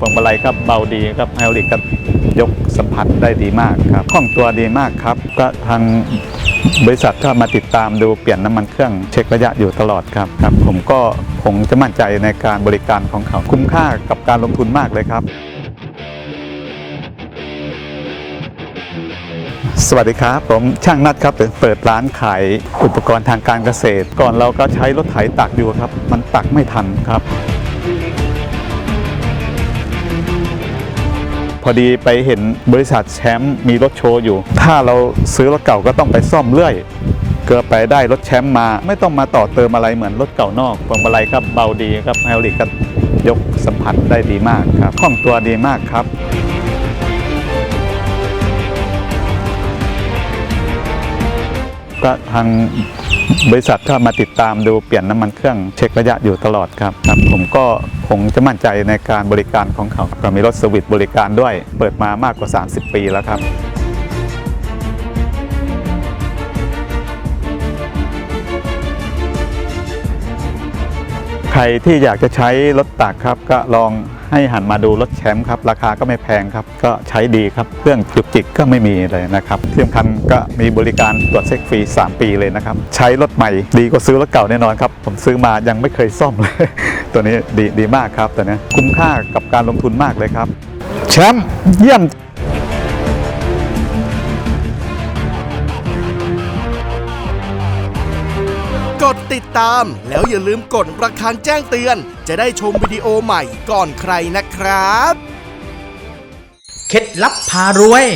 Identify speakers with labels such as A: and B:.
A: พวงมาลัยครับเบาดีครับไฮดริกก็ยกสัมผัสได้ดีมากครับคล่องตัวดีมากครับ ก็ทางบริษัทก็มาติดตามดูเปลี่ยนน้ำมันเครื่องเช็คระยะอยู่ตลอดครับครับ ผมก็คงจะมั่นใจในการบริการของเขาคุ้มค่ากับการลงทุนมากเลยครับ สวัสดีครับ ผมช่างนัดครับเปิดร้านขายอุปกรณ์ทางการเกษตร ก่อนเราก็ใช้รถไถตักอยู่ครับ มันตักไม่ทันครับ พอดีไปเห็นบริษัทแชมป์มีรถโชว์อยู่ ถ้าเราซื้อรถเก่าก็ต้องไปซ่อมเรื่อยเกิดไปได้รถแชมป์มา ไม่ต้องมาต่อเติมอะไรเหมือนรถเก่านอกพวงมาลัยครับเบาดีครับไฮดรอลิกก็ยกสัมผัสได้ดีมากครับคล่องตัวดีมากครับก็ทาง บริษัทก็มาติดตามดูเปลี่ยนน้ำมันเครื่องเช็คระยะอยู่ตลอดครับครับ ผมก็คงจะมั่นใจในการบริการของเขาก็มีรถสวิตบริการด้วย เปิดมามากกว่า 30 ปีแล้วครับ รที่อยากจะใช้รถตักครับ ก็ลองให้หันมาดูรถแชมป์ครับ ราคาก็ไม่แพงครับ ก็ใช้ดีครับ เครื่องจุกจิกก็ไม่มีเลยนะครับที่สำคัญก็มีบริการตรวจเช็คฟรี 3 ปีเลยนะครับ ใช้รถใหม่ดีกว่าซื้อรถเก่าแน่นอนครับ ผมซื้อมายังไม่เคยซ่อมเลย ตัวนี้ดีดีมากครับตัวนี้คุ้มค่ากับการลงทุนมากเลยครับ แชมป์เยี่ยม
B: กดติดตาม แล้วอย่าลืมกดระฆังแจ้งเตือน จะได้ชมวิดีโอใหม่ก่อนใครนะครับ
C: เคล็ดลับพารวย